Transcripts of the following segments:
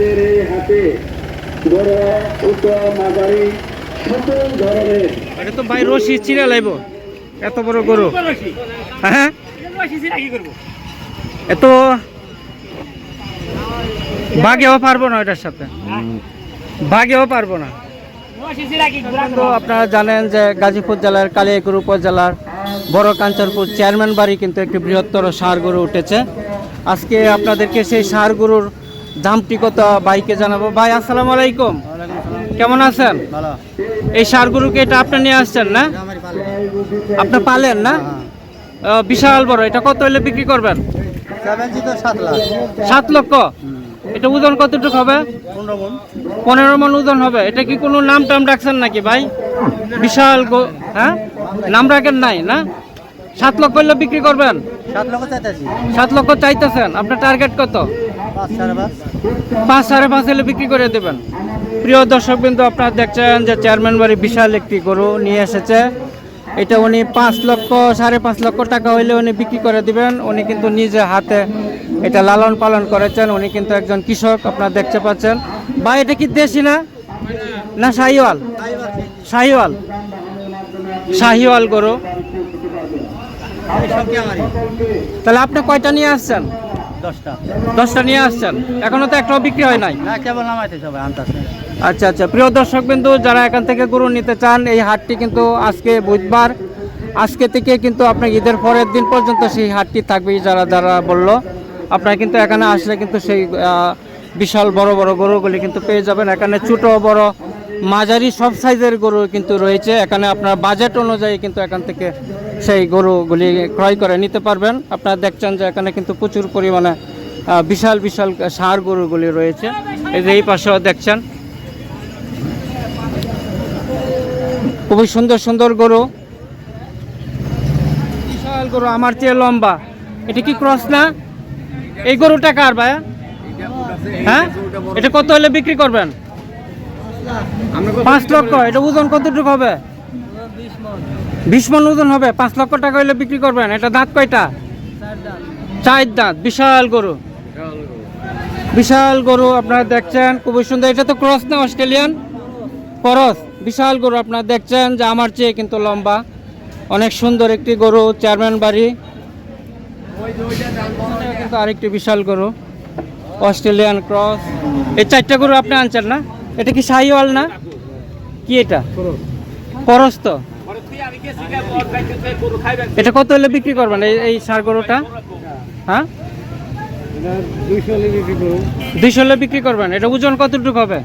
আজের এই হাটে বড় ছোট মাঝারি সকল ধরনের এটা তো ভাই রশি চিরা লাইব। এত বড় গরু। হ্যাঁ? এত বাগেও পারব না এটার সাথে। বাগেও পারব না। তো আপনারা জানেন যে গাজীপুর জেলার কালিয়াকুর উপজেলার বড় কাঞ্চনপুর চেয়ারম্যান বাড়ি কিন্তু একটি বৃহত্তর সার গরু উঠেছে। আজকে আপনাদেরকে সেই সার গরুর দামটি কত বাইকে জানাব। ভাই আসসালামু আলাইকুম। কেমন আছেন? এই সার গরুকে এটা আপনি নিয়ে আসছেন না? আপনি পালেন না? বিশাল বড়। এটা কত হলে বিক্রি করবেন? সাত লক্ষ? এটা ওজন কতটুকু হবে? পনেরো মন। ওজন হবে। এটা কি কোনো নাম টাম রাখছেন নাকি ভাই? বিশাল হ্যাঁ? নাম রাখেন নাই না? সাত লক্ষ হলে বিক্রি করবেন? সাত লক্ষ চাইতেছেন। আপনার টার্গেট কত? পাঁচ সাড়ে পাঁচ? হলে বিক্রি করে দেবেন। প্রিয় দর্শক বিন্দু আপনারা দেখছেন যে চেয়ারম্যান বাড়ি বিশাল একটি গরু নিয়ে এসেছে। এটা উনি পাঁচ লক্ষ, সাড়ে পাঁচ লক্ষ টাকা হইলে উনি বিক্রি করে দিবেন। উনি কিন্তু নিজে হাতে এটা লালন পালন করেছেন। উনি কিন্তু একজন কৃষক, আপনারা দেখতে পাচ্ছেন। বা এটা কি দেশি না? না শাহিওয়াল? শাহিওয়াল। শাহিওয়াল গরু। তাহলে আপনি কয়টা নিয়ে আসছেন? দশটা। দশটা নিয়ে আসছেন। এখনও তো একটাও বিক্রি হয় নাই? না কেবল নামাইতে সবাই আনতেছে। আচ্ছা আচ্ছা। প্রিয় দর্শক বিন্দু যারা এখান থেকে গরু নিতে চান এই হাটটি কিন্তু আজকে বুধবার। আজকে থেকে কিন্তু আপনার ঈদের পরের দিন পর্যন্ত সেই হাটটি থাকবে যারা যারা বলল। আপনারা কিন্তু এখানে আসলে কিন্তু সেই বিশাল বড় বড় গরুগুলি কিন্তু পেয়ে যাবেন। এখানে ছোট বড় মাঝারি সব সাইজের গরু কিন্তু রয়েছে। এখানে আপনার বাজেট অনুযায়ী কিন্তু এখান থেকে সেই গরুগুলি ক্রয় করে নিতে পারবেন। আপনারা দেখছেন যে এখানে কিন্তু প্রচুর পরিমাণে বিশাল বিশাল সার গরুগুলি রয়েছে। এই যে এই পাশেও দেখছেন। খুবই সুন্দর সুন্দর গরু। বিশাল গরু, আমার চেয়ে লম্বা। এটা কি ক্রস না? এই গরুটা কার ভাই? হ্যাঁ? এটা কত হলে বিক্রি করবেন? পাঁচ লক্ষ এটা ওজন কতটুকু হবে? বিশ মন ওজন হবে। পাঁচ লক্ষ টাকা হলে বিক্রি করবেন। এটা দাঁত কয়টা? চার দাঁত। বিশাল গরু। বিশাল গরু আপনারা দেখছেন। খুবই সুন্দর। এটা তো ক্রস না অস্ট্রেলিয়ান? করস। বিশাল গরু আপনারা দেখছেন যে আমার চেয়ে কিন্তু লম্বা। অনেক সুন্দর একটি গরু চেয়ারম্যান বাড়ি। কিন্তু আরেকটি বিশাল গরু অস্ট্রেলিয়ান ক্রস। এই চারটা গরু আপনি আনছেন না? এটা কি শাহিওয়াল না? কি এটা? করস তো এটা কত হলে বিক্রি করবেন, এই সার গরুটা? হ্যাঁ? দুইশো হলে বিক্রি করবেন, এটা ওজন কতটুকু হবে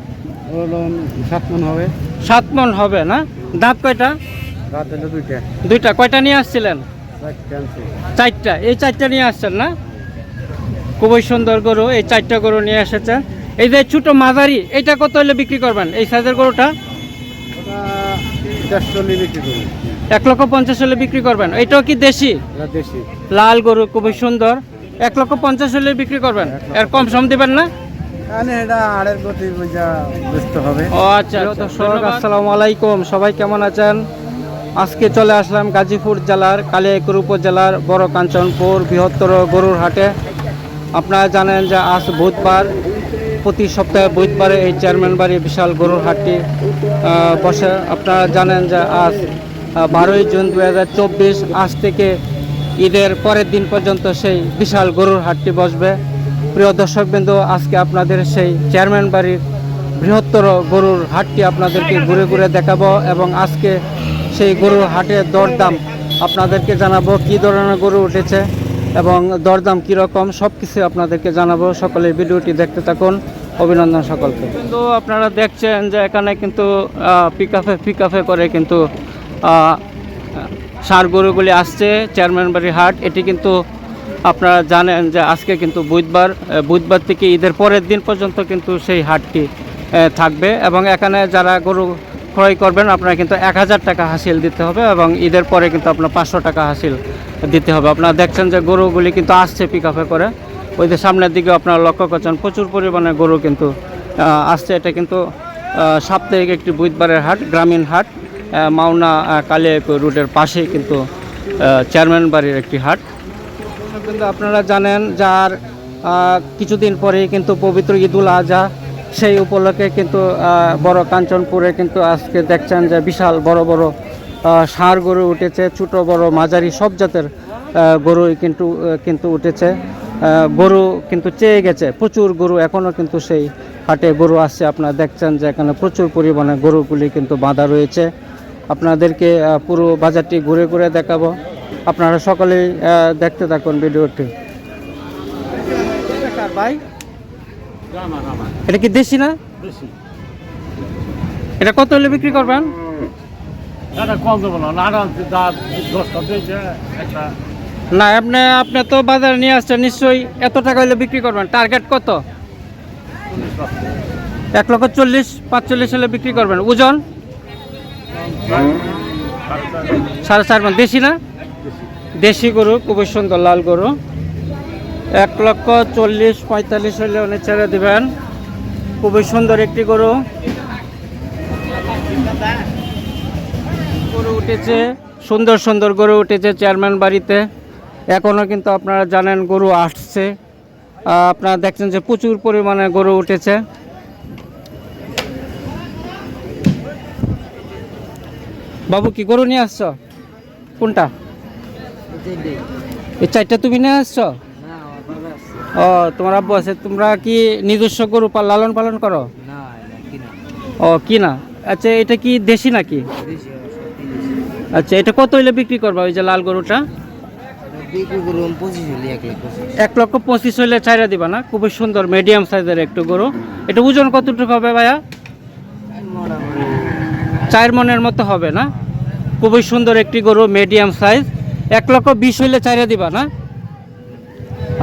সাত মন হবে? সাত মন হবে না? দাঁত কয়টা? দুইটা। কয়টা নিয়ে আসছিলেন? চারটা। এই চারটা নিয়ে আসছেন না? খুবই সুন্দর গরু, এই চারটা গরু নিয়ে এসেছেন। এই যে ছোট মাঝারি এটা কত হলে বিক্রি করবেন? এই সাইজের গরুটা? এক লক্ষ পঞ্চাশ হলে বিক্রি করবেন। এটাও কি দেশি? দেশি। লাল গরু খুবই সুন্দর। এক লক্ষ পঞ্চাশ হলে বিক্রি করবেন? এর কম সম দিবেন না? এটা আড়ের গতি বুঝা বুঝতে হবে। ও আচ্ছা দর্শক আসসালামু আলাইকুম। সবাই কেমন আছেন? আজকে চলে আসলাম গাজীপুর জেলার কালিয়াকুর উপজেলার বড় কাঞ্চনপুর বৃহত্তর গরুর হাটে। আপনারা জানেন যে আজ বুধবার প্রতি সপ্তাহে বুধবারে এই চেয়ারম্যান বাড়ি বিশাল গরুর হাটটি বসে। আপনারা জানেন যে আজ বারোই জুন দু হাজার চব্বিশ, আজ থেকে ঈদের পরের দিন পর্যন্ত সেই বিশাল গরুর হাটটি বসবে। প্রিয় দর্শকবৃন্দ, আজকে আপনাদের সেই চেয়ারম্যান বাড়ির বৃহত্তর গরুর হাটটি আপনাদেরকে ঘুরে ঘুরে দেখাবো এবং আজকে সেই গরুর হাটের দরদাম আপনাদেরকে জানাব। কি ধরনের গরু উঠেছে? এবং দরদাম কীরকম সব কিছু আপনাদেরকে জানাব। সকলে ভিডিওটি দেখতে থাকুন। অভিনন্দন সকলকে। কিন্তু আপনারা দেখছেন যে এখানে কিন্তু পিক আপে পিক আপে করে কিন্তু ষাঁড় গরুগুলি আসছে, চেয়ারম্যান বাড়ির হাট। এটি কিন্তু আপনারা জানেন যে আজকে কিন্তু বুধবার বুধবার থেকে ঈদের পরের দিন পর্যন্ত কিন্তু সেই হাটটি থাকবে। এবং এখানে যারা গরু ক্রয় করবেন আপনারা কিন্তু এক হাজার টাকা হাসিল দিতে হবে এবং ঈদের পরে কিন্তু আপনার পাঁচশো টাকা হাসিল দিতে হবে। আপনারা দেখছেন যে গরুগুলি কিন্তু আসছে পিক আপে করে। ওই যে সামনের দিকে আপনারা লক্ষ্য করছেন প্রচুর পরিমাণে গরু কিন্তু আসছে। এটা কিন্তু সাপ্তাহিক একটি বুধবারের হাট গ্রামীণ হাট মাওনা আহ, কালিয়াকৈর রুটের পাশেই কিন্তু চেয়ারম্যান বাড়ির একটি হাট। কিন্তু আপনারা জানেন যার কিছুদিন পরেই কিন্তু পবিত্র ঈদুল আজহা সেই উপলক্ষে কিন্তু বড় কাঞ্চনপুরে কিন্তু আজকে দেখছেন যে বিশাল বড় বড় ষাঁড় গরু উঠেছে, ছোট বড়, মাঝারি সব জাতের গরুই কিন্তু কিন্তু উঠেছে। গরু কিন্তু চেয়ে গেছে, প্রচুর গরু এখনও কিন্তু সেই হাটে গরু আসছে। আপনারা দেখছেন যে এখানে প্রচুর পরিমাণে গরুগুলি কিন্তু বাঁধা রয়েছে। আপনাদেরকে পুরো বাজারটি ঘুরে ঘুরে দেখাবো। আপনারা সকলেই দেখতে থাকুন ভিডিওটি। ভাই এটা কি দেশি না? এটা কত হলে বিক্রি করবেন? না আপনি আপনি তো বাজারে নিয়ে আসছেন নিশ্চয়ই এত টাকা হলে বিক্রি করবেন। টার্গেট কত? এক লক্ষ চল্লিশ পাঁচচল্লিশ হলে বিক্রি করবেন। ওজন? সাড়ে চার দেশি না? দেশি গরু খুবই সুন্দর লাল গরু। এক লক্ষ চল্লিশ পঁয়তাল্লিশ হলে উনি ছেড়ে দেবেন। খুবই সুন্দর একটি গরু। গরু উঠেছে, সুন্দর সুন্দর গরু উঠেছে চেয়ারম্যান বাড়িতে। এখনও কিন্তু আপনারা জানেন গরু আসছে। আপনারা দেখছেন যে প্রচুর পরিমাণে গরু উঠেছে। বাবু, কি গরু নিয়ে আসছো? কোনটা? এই চারটা তুমি নিয়ে আসছো? ও তোমার আব্বু আছে তোমরা কি নিজস্ব গরু লালন পালন করো? ও কি না? আচ্ছা এটা কি দেশি নাকি? আচ্ছা এটা কত হইলে বিক্রি করবা ওই যে লাল গরুটা? এক লক্ষ পঁচিশ। হইলে ছাইরা দিবা না? খুবই সুন্দর মিডিয়াম সাইজের একটু গরু। এটা ওজন কতটুকু হবে ভাইয়া? চার মনের মতো হবে না? খুবই সুন্দর একটি গরু মিডিয়াম সাইজ এক লক্ষ বিশ হইলে চাইরা দিবা না?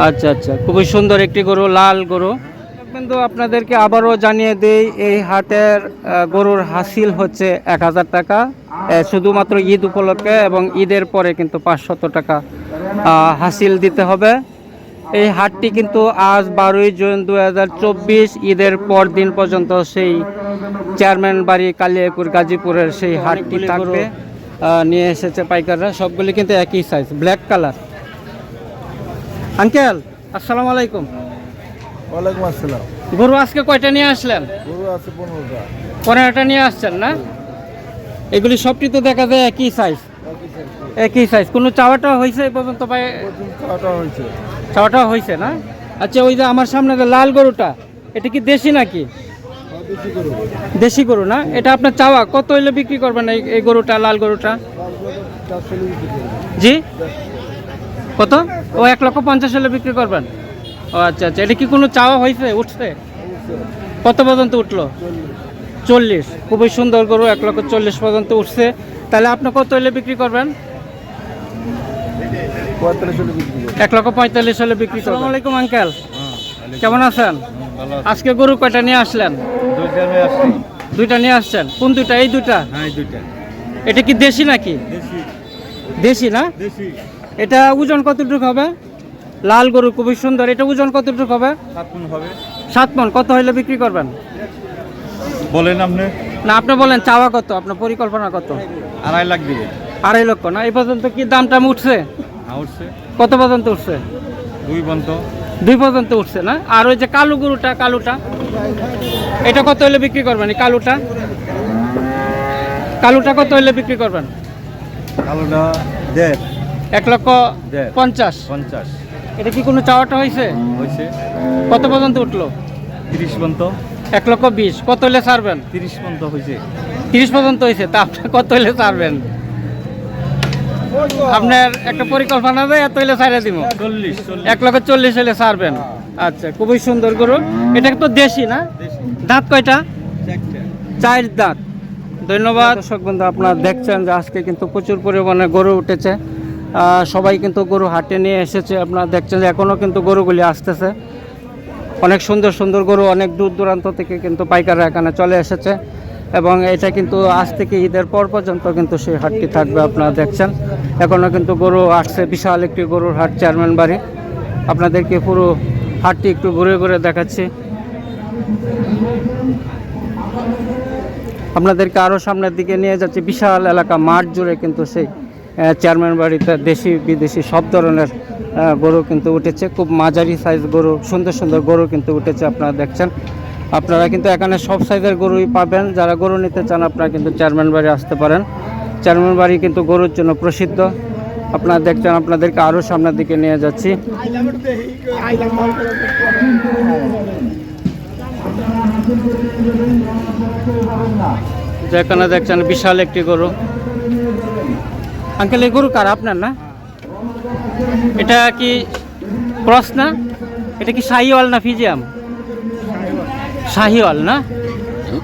আচ্ছা আচ্ছা। খুবই সুন্দর একটি গরু লাল গরু। কিন্তু আপনাদেরকে আবারও জানিয়ে দেই এই হাটের গরুর হাসিল হচ্ছে এক হাজার টাকা। শুধুমাত্র ঈদ উপলক্ষে এবং ঈদের পরে কিন্তু পাঁচশত টাকা হাসিল দিতে হবে। এই হাটটি কিন্তু আজ বারোই জুন দু হাজার চব্বিশ ঈদের পর দিন পর্যন্ত সেই চেয়ারম্যান বাড়ি কালিয়াপুর গাজীপুরের সেই হাটটি থাকবে। নিয়ে এসেছে পাইকাররা। সবগুলি কিন্তু একই সাইজ ব্ল্যাক কালার আঙ্কেল আসসালামু আলাইকুম। ওয়ালাইকুম আসসালাম। গরু আজকে কয়টা নিয়ে আসলেন? গরু আছে পনেরোটা। পনেরোটা নিয়ে আসছেন না? এগুলি সবটি তো দেখা যায় একই সাইজ একই সাইজ কোনো চাওয়াটা হয়েছে এই পর্যন্ত ভাই খাওয়াটা হয়েছে। চাওয়াটা হয়েছে না? আচ্ছা ওই যে আমার সামনে যে লাল গরুটা এটা কি দেশি নাকি? দেশি গরু। না? এটা আপনার চাওয়া কত হইলে বিক্রি করবেন এই গরুটা লাল গরুটা? জি? কত? ও এক লক্ষ পঞ্চাশ হলে বিক্রি করবেন। ও আচ্ছা আচ্ছা। এটা কি কোনো চাওয়া হয়েছে উঠছে? কত পর্যন্ত উঠল? চল্লিশ। খুবই সুন্দর গরু এক লক্ষ চল্লিশ পর্যন্ত উঠছে। তাহলে আপনি কত হলে বিক্রি করবেন? এক লক্ষ পঁয়তাল্লিশ হলে বিক্রি করবেন। আলাইকুম আঙ্কেল। কেমন আছেন? আজকে গরু কয়টা নিয়ে আসলেন? দুইটা নিয়ে আসছেন। কোন দুইটা? এই দুইটা? হ্যাঁ এই দুইটা। এটা কি দেশি নাকি? দেশি। দেশি না? দেশি। এটা ওজন কতটুকু হবে? লাল গরু খুবই সুন্দর। এটা ওজন কতটুকু হবে? সাত মন কত হইলে বিক্রি করবেন? বলেন আপনি। না আপনি বলেন চাওয়া কত? আপনার পরিকল্পনা কত? আড়াই লাখ দিবে। আড়াই লক্ষ না? এই পর্যন্ত কি দাম টাম উঠছে? হ্যাঁ উঠছে। কত পর্যন্ত উঠছে? দুই পর্যন্ত। দুই পর্যন্ত উঠছে না? আর ওই যে কালো গরুটা কালোটা? এটা কত হলে বিক্রি করবেন? এই কালোটা? কালোটা কত হলে বিক্রি করবেন? কালোটা দেড়। এক লক্ষ পঞ্চাশ। পঞ্চাশ। এটা কি কোনো চাওয়াটা হয়েছে? হয়েছে। কত পর্যন্ত উঠল? তিরিশ বন্ত এক লক্ষ বিশ। কত হলে ছাড়বেন? তিরিশ বন্ত হয়েছে। তিরিশ পর্যন্ত হয়েছে। তা আপনি কত হলে ছাড়বেন? আপনার একটা পরিকল্পনা দেয় এত হলে ছাড়ে দিব। চল্লিশ এক লক্ষ চল্লিশ হলে ছাড়বেন। আচ্ছা খুবই সুন্দর গরু। এটা তো দেশি না? দাঁত কয়টা? চার দাঁত। ধন্যবাদ। দর্শক বন্ধু আপনারা দেখছেন যে আজকে কিন্তু প্রচুর পরিমাণে গরু উঠেছে। সবাই কিন্তু গরু হাটে নিয়ে এসেছে। আপনারা দেখছেন যে এখনও কিন্তু গরুগুলি আসতেছে। অনেক সুন্দর সুন্দর গরু অনেক দূর দূরান্ত থেকে কিন্তু পাইকাররা এখানে চলে এসেছে। এবং এটা কিন্তু আজ থেকে ঈদের পর পর্যন্ত কিন্তু সেই হাটটি থাকবে, আপনারা দেখছেন। এখনও কিন্তু গরু আসছে, বিশাল একটি গরুর হাট, চেয়ারম্যান বাড়ি। আপনাদেরকে পুরো হাটটি একটু ঘুরে ঘুরে দেখাচ্ছি। আপনাদেরকে আরও সামনের দিকে নিয়ে যাচ্ছে। বিশাল এলাকা, মাঠ জুড়ে কিন্তু সেই চেয়ারম্যান বাড়িতে দেশি, বিদেশি সব ধরনের গরু কিন্তু উঠেছে। খুব মাঝারি সাইজ গরু, সুন্দর সুন্দর গরু কিন্তু উঠেছে আপনারা দেখছেন। আপনারা কিন্তু এখানে সব সাইজের গরুই পাবেন। যারা গরু নিতে চান, আপনারা কিন্তু চেয়ারম্যান বাড়ি আসতে পারেন। চেয়ারম্যান বাড়ি কিন্তু গরুর জন্য প্রসিদ্ধ। আপনারা দেখছেন, আপনাদেরকে আরও সামনের দিকে নিয়ে যাচ্ছি। যেখানে দেখছেন বিশাল একটি গরু। আঙ্কেল, এই গরু কার? আপনার না? এটা কি ক্রস না? এটা কি শাহিওয়াল না ফিজিয়াম? শাহিওয়াল না?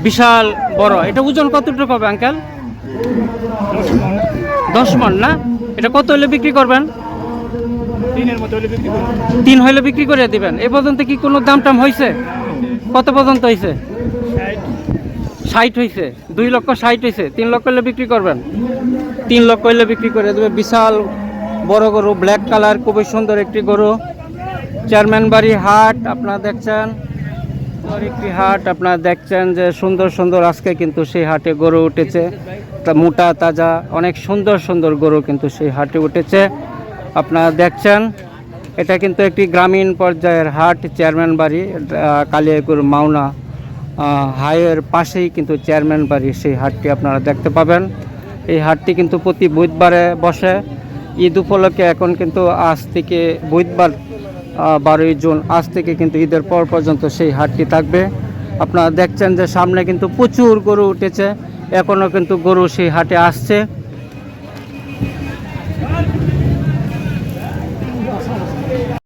বিশাল বড়। এটা ওজন কতটুকু হবে, আঙ্কেল? দশ মন না? এটা কত হলে বিক্রি করবেন? তিন হলে বিক্রি করে দিবেন। এ পর্যন্ত কি কোনো দাম টাম হয়েছে কত পর্যন্ত হয়েছে ষাট। হয়েছে দুই লক্ষ ষাট হয়েছে তিন লক্ষ হলে বিক্রি করবেন? তিন লক্ষ হলে বিক্রি করে দেবে। বিশাল বড় গরু ব্ল্যাক কালার খুবই সুন্দর একটি গরু। চেয়ারম্যান বাড়ি হাট আপনারা দেখছেন? একটি হাট আপনারা দেখছেন যে সুন্দর সুন্দর আজকে কিন্তু সেই হাটে গরু উঠেছে। তা মোটা তাজা অনেক সুন্দর সুন্দর গরু কিন্তু সেই হাটে উঠেছে। আপনারা দেখছেন? এটা কিন্তু একটি গ্রামীণ পর্যায়ের হাট চেয়ারম্যান বাড়ি আহ, কালিয়াকুর মাওনা আহ, হাইয়ের পাশেই কিন্তু চেয়ারম্যান বাড়ি সেই হাটটি আপনারা দেখতে পাবেন। এই হাটটি কিন্তু প্রতি বুধবারে বসে। ঈদ উপলক্ষে এখন কিন্তু আজ থেকে বুধবার বারোই জুন, আজ থেকে কিন্তু ঈদের পর পর্যন্ত সেই হাটটি থাকবে। আপনারা দেখছেন যে সামনে কিন্তু প্রচুর গরু উঠেছে। এখনও কিন্তু গরু সেই হাটে আসছে।